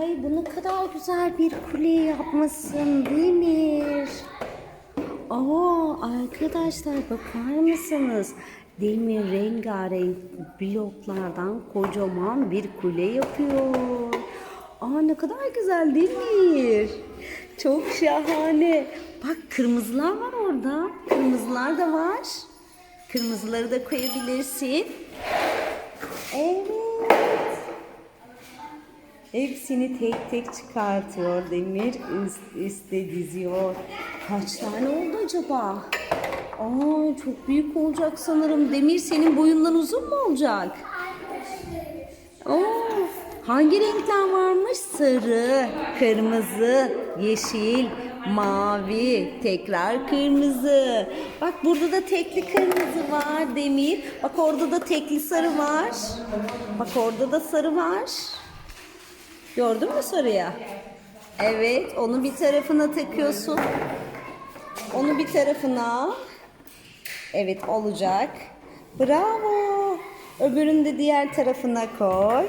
Ay bu ne kadar güzel bir kule yapmışsın Demir. Aa arkadaşlar bakar mısınız? Demir rengarenk bloklardan kocaman bir kule yapıyor. Aa ne kadar güzel Demir. Çok şahane. Bak kırmızılar var orada. Kırmızılar da var. Kırmızıları da koyabilirsin. Evet. Hepsini tek tek çıkartıyor Demir üst üste diziyor. Kaç tane oldu acaba? Aa çok büyük olacak sanırım. Demir senin boyundan uzun mu olacak? Oo, hangi renkler varmış? Sarı, kırmızı, yeşil, mavi, tekrar kırmızı. Bak burada da tekli kırmızı var Demir. Bak orada da tekli sarı var. Bak orada da sarı var. Gördün mü sarıya? Evet, onu bir tarafına takıyorsun. Onu bir tarafına. Evet, olacak. Bravo. Öbürünü de diğer tarafına koy.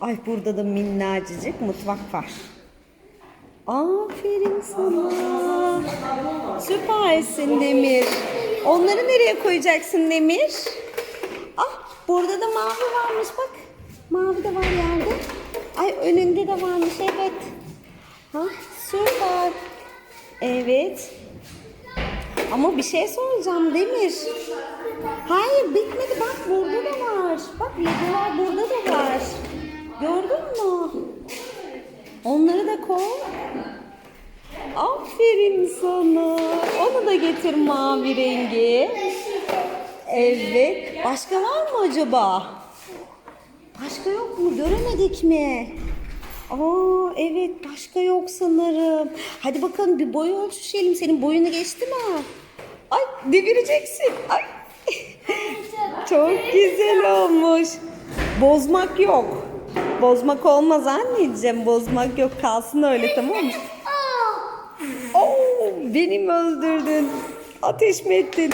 Ay burada da minnacıcık mutfak var. Aferin sana. Süpersin Demir. Onları nereye koyacaksın Demir? Ah burada da mavi varmış bak. Mavi de var yerde. Önünde de varmış evet. Ha süper. Evet. Ama bir şey soracağım Demir. Hayır bitmedi bak burada da var. Bak legolar burada da var. Gördün mü? Onları da koy. Aferin sana. Onu da getir mavi rengi. Evet. Başka var mı acaba? Başka yok mu? Göremedik mi? Aa evet başka yok sanırım. Hadi bakalım bir boy ölçüşelim. Senin boyunu geçti mi? Ay devireceksin. Ay. Çok güzel olmuş. Bozmak yok. Bozmak olmaz anneciğim. Bozmak yok. Kalsın öyle tamam mı? Oo, beni mi öldürdün? Ateş mi ettin?